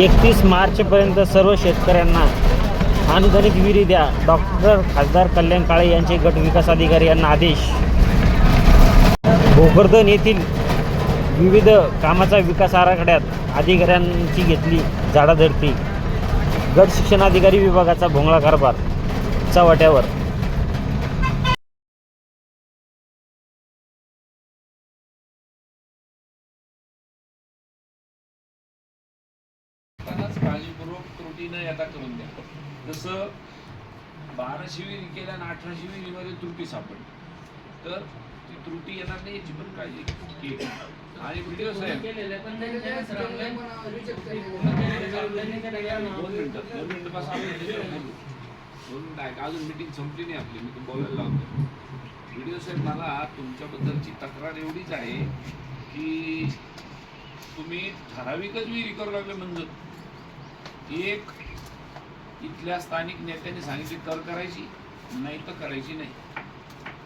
एकतीस मार्चपर्यंत सर्व शेतकऱ्यांना अनुदानित विहिरी द्या. डॉक्टर खासदार कल्याण काळे यांचे गट विकास अधिकारी यांना आदेश. भोकरदन येथील विविध कामाचा विकास आराखड्यात अधिकाऱ्यांची घेतली झाडाझडती गट शिक्षणाधिकारी विभागाचा भोंगळा कारभार चव्हाट्यावर. काळजीपूर्वक त्रुटीनं यथा करून द्या. जसं बाराशे विहिरी केल्या आणि अठराशे विहिरीमध्ये त्रुटी सापडली. तर ती त्रुटी येणार नाही याची पण काळजी. आणि व्हिडिओ साहेब दोन मिनिटं दोन मिनिटं बस आपण त्याच्यावर बोलू. दोन मिनिटं ऐका अजून मिटिंग संपली नाही आपली? मी बोलायला लावतो व्हिडिओ साहेब मला तुमच्याबद्दलची तक्रार एवढीच आहे की तुम्ही ठराविकच विहिरी करू लागले म्हणजे एक इथल्या स्थानिक नेत्यांनी सांगितली तर करायची नाही तर करायची नाही.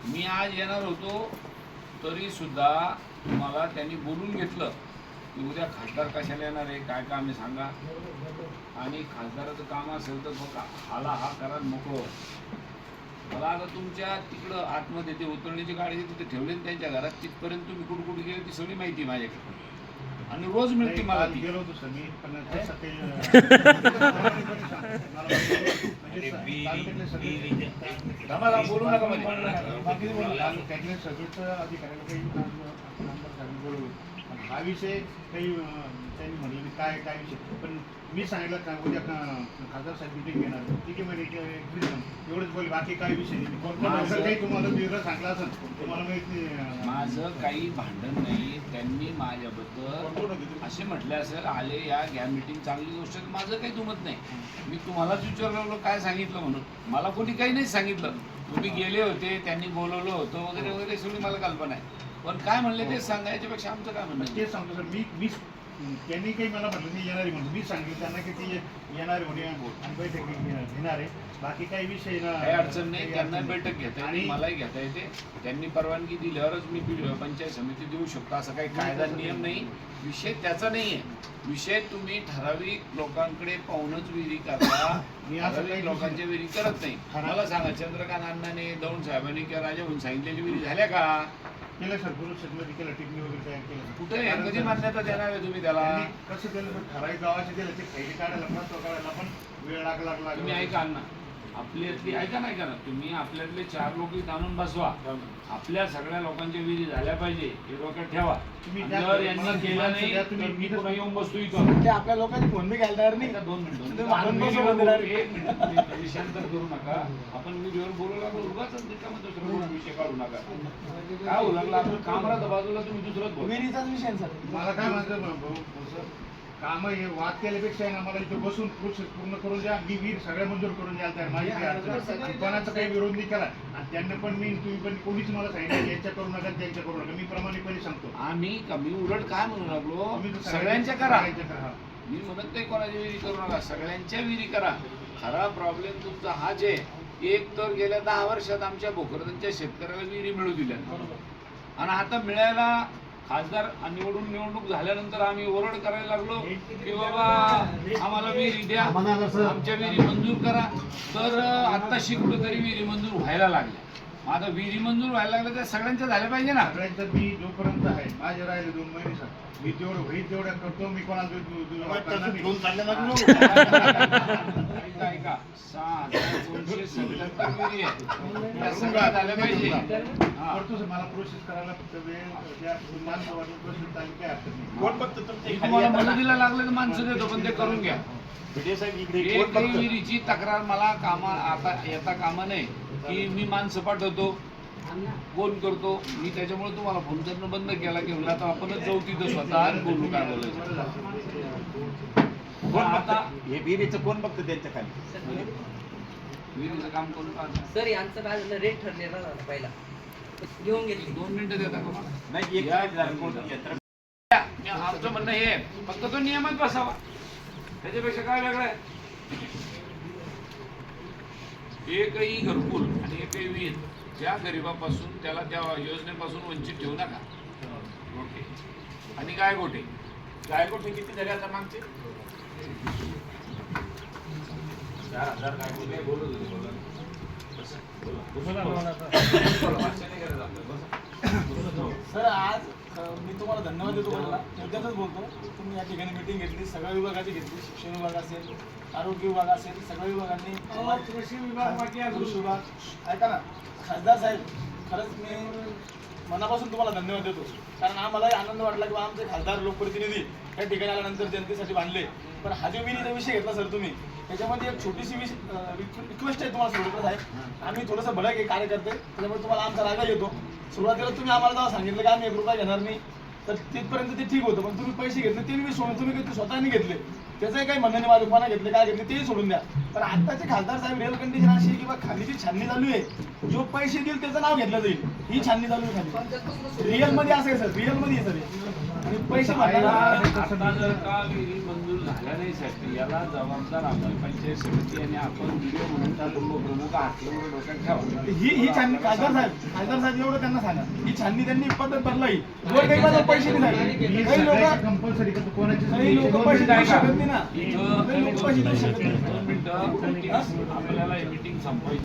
मी आज येणार होतो तरी सुद्धा मला त्यांनी बोलून घेतलं की उद्या खासदार कशाला येणार आहे काय काम आहे सांगा. आणि खासदाराचं काम असेल तर बघा हाला हा करा मोकळं मला आता तुमच्या तिकडं आतमध्ये ते उतरण्याची गाडी तिथे ठेवले त्यांच्या घरात तिथपर्यंत तुम्ही कुठे कुठे गेले ती सगळी माहिती माझ्याकडे. आणि रोज मिळते मला ती गेलो होतो मी पण म्हणजे तालुक्यातले सगळे- आम्हाला बोलू नका मध्ये. बाकी बोलू नका. तालुक्यातले सगळेच अधिकाऱ्याला काही नाम- हा विषय काही त्यांनी म्हणलं नाही, काय काय विषय? पण मी सांगितलं का उद्या खासदार साहेब मिटिंग घेणार ठीक आहे म्हणजे एवढंच बोल बाकी काय विषय नाही. काही तुम्हाला वेगळं सांगलं असेल. तुम्हाला माहिती माझं काही भांडण नाही. त्यांनी माझ्याबद्दल असे म्हटले असेल आले या घ्या मीटिंग चांगली गोष्ट. माझं काही दुमत नाही. मी तुम्हालाच विचारलं काय सांगितलं म्हणून. मला कोणी काही नाही सांगितलं. तुम्ही गेले होते त्यांनी बोलवलं होतं वगैरे वगैरे सगळी मला कल्पना आहे. पण काय म्हणले ते सांगायच्यापेक्षा आमचं काय म्हणणं? तेच सांगतो सर मी मी त्यांनी काही मला म्हटलं मी येणार आहे म्हणून. मी सांगितलं त्यांना की ती येणार आहे म्हणे आणि बैठक घेणार आहे. बाकी काही विषय काही अडचण नाही त्यांना नाही. बैठक घेता आणि मलाही घेता येते. त्यांनी परवानगी दिल्यावरच मी पंचायत समिती देऊ शकतो असा काही कायदा नियम नाही. विषय त्याचा नाही आहे. विषय तुम्ही ठराविक लोकांकडे पाहूनच विहिरी करता. मी असं ठराविक काही लोकांच्या विहिरी करत नाही. मला सांगा चंद्रकांत अण्णाने दौंड साहेबांनी किंवा राजाभाऊन सांगितलेली विहिरी झाल्या का? केलं सर गुरु शेतमध्ये केलं टिपणी वगैरे तयार केलं कुठे? कधी मान्यता देणार आहे तुम्ही त्याला? कसं केलं ठराविक गावाचे दिलं ते खैरी काढायला प्रस्ताव काढायला पण वेळ लागला लागला. तुम्ही ऐका अण्णा आपल्यातली ऐका नाही का ना तुम्ही आपल्यातले चार लोक इथं आणून बसवा. आपल्या सगळ्या लोकांच्या विहिरी झाल्या पाहिजे हे डोक्यात ठेवा. जर यांनी केलं नाही मी पुन्हा येऊन बसतो इथं. ते आपल्या लोकांनी फोन बी घ्यायला नाही. ऐका दोन मिनिटं. एक मिनिट विषयांतर करू नका. आपण व्हिडिओवर बोलू लागलो उगाच त्याच्यामध्ये दुसरं विषय काढू नका. काय होऊ लागलं? आपलं काम राहतं बाजूला तुम्ही विहिरीचाच विषय सर. मला काय म्हणतं भाऊ- भाऊ सर. काम हे वाद केल्यापेक्षा आहे ना मला इथं बसून प्रोसेस पूर्ण करून द्या. मी वीर सगळ्या मंजूर करून द्याल तर माझी काही अडचण नाही. कोणाचा काही विरोध नाही केला. आणि त्यांना पण मी तुम्ही पण कोणीच मला सांगितलं यांच्या करू नका त्यांच्या करू नका. मी प्रामाणिकपणे सांगतो. आम्ही कमी उलट काय म्हणू लागलो? सगळ्यांच्या करा. मी म्हणत नाही कोणाच्या विहिरी करू नका. सगळ्यांच्या विहिरी करा. खरा प्रॉब्लेम तुमचा हाच आहे एक तर गेल्या दहा वर्षात आमच्या भोकरदनच्या शेतकऱ्याला विहिरी मिळू दिल्या. आणि आता मिळायला खासदार निवडून निवडणूक झाल्यानंतर आम्ही ओरड करायला लागलो की बाबा आम्हाला विहिरी द्या. आमच्या विहिरी मंजूर करा. तर आत्ताशी कुठेतरी विहिरी मंजूर व्हायला लागल्या. आता विहिरी मंजूर व्हायला लागल्या तर सगळ्यांच्या झाल्या पाहिजे ना? सगळ्यांचं मी जोपर्यंत आहे माझे राहिले दोन महिने सर. मी जेवढं होईल तेवढं करतो मी कोणाला नाही. ऐका दोनशे सत्याहत्तर विहिरी आहे पाहिजे. हा. करतो सर मला प्रोसेस करायला फक्त वेळ द्या माणसं प्रोसेस चालू काय हरकत नाही. कोण बघतं तर मी तुम्हाला मदतीला लागले तर माणसं देतो पण ते करून घ्या. विहिरीची तक्रार मला कामा आता येता कामा नये. की मी माणसं पाठवतो फोन करतो. मी त्याच्यामुळे तुम्हाला फोन करणं बंद केला की म्हणलं आता आपणच जाऊ तिथं स्वतः आणि बोलू काय बोलायचं पण आता हे विहिरीचं कोण बघतं त्यांच्या खाली? विहिरीचं काम करून पाहतो. सर यांचं काय झालं? रेट ठरलेला झाला पहिला. घेऊन घेतली दोन मिनिटं देता का मला? नाही एक काय झालं, कोण यंत्र मी- आमचं म्हणणं हे फक्त तो नियमात बसावा. त्याच्यापेक्षा काय वेगळं आहे? एकही घरकुल आणि एकही विहीर त्या गरिबापासून त्याला त्या योजनेपासून वंचित ठेवू नका. ओके आणि गायगोटे. गायकोट किती झाले आता मागचे? चार हजार काय बोलले बोलत होते बोला. सर आज मी तुम्हाला धन्यवाद देतो बोलला मुद्द्यातच बोलतो. तुम्ही या ठिकाणी मिटिंग घेतली सगळ्या विभागाची घेतली. शिक्षण विभाग असेल आरोग्य विभाग असेल सगळ्या विभागांनी कृषी विभाग बाकी कृषी विभाग. ऐका ना खासदार साहेब खरंच मी मनापासून तुम्हाला धन्यवाद देतो. कारण आम्हालाही आनंद वाटला की बा आमचे खासदार लोकप्रतिनिधी या ठिकाणी आल्यानंतर जनतेसाठी बांधले. पण हा जो विनीचा विषय घेतला सर तुम्ही त्याच्यामध्ये एक छोटीशी विष रिक्वेस्ट आहे तुम्हाला सोडत साहेब. आम्ही थोडंसं भडक आहे कार्यकर्ते त्याच्यामुळे तुम्हाला आमचा रागा येतो. सुरुवातीला तुम्ही आम्हाला जेव्हा सांगितलं की आम्ही एक रुपया घेणार नाही. तर तिथपर्यंत ते ठीक होतं पण तुम्ही पैसे घेतले ते मी सोडून तुम्ही ते स्वतःनी घेतले. त्याचंही काही म्हणणं नाही माझं कोणा घेतले काय घेतले तेही सोडून द्या. पण आत्ताचे खासदार साहेब रिअल कंडिशन अशी आहे की बा खाली जी छाननी चालू आहे. जो पैसे देईल त्याचं नाव घेतलं जाईल. ही छाननी चालू आहे खाली. रिअलमध्ये असं आहे सर. रिअलमध्ये आहे सर. आणि पैसे भरणारा आता जर का विहिरी मंजूर झाल्या नाही साठी याला जबाबदार पंचायत समिती आणि आपण व्हिडिओ म्हणून त्या प्रमुख डोक्यात ठेवा ही ही छाननी खासदार साहेब खासदार साहेब एवढं त्यांना सांगा. ही छाननी त्यांनी पद्धत बदलावी. वर काही माझं पैसे नाही काही लोक कंपल्सरी कोणाची काही लोक पैसे देऊ शकत नाही ना? आपल्याला मीटिंग संपवायची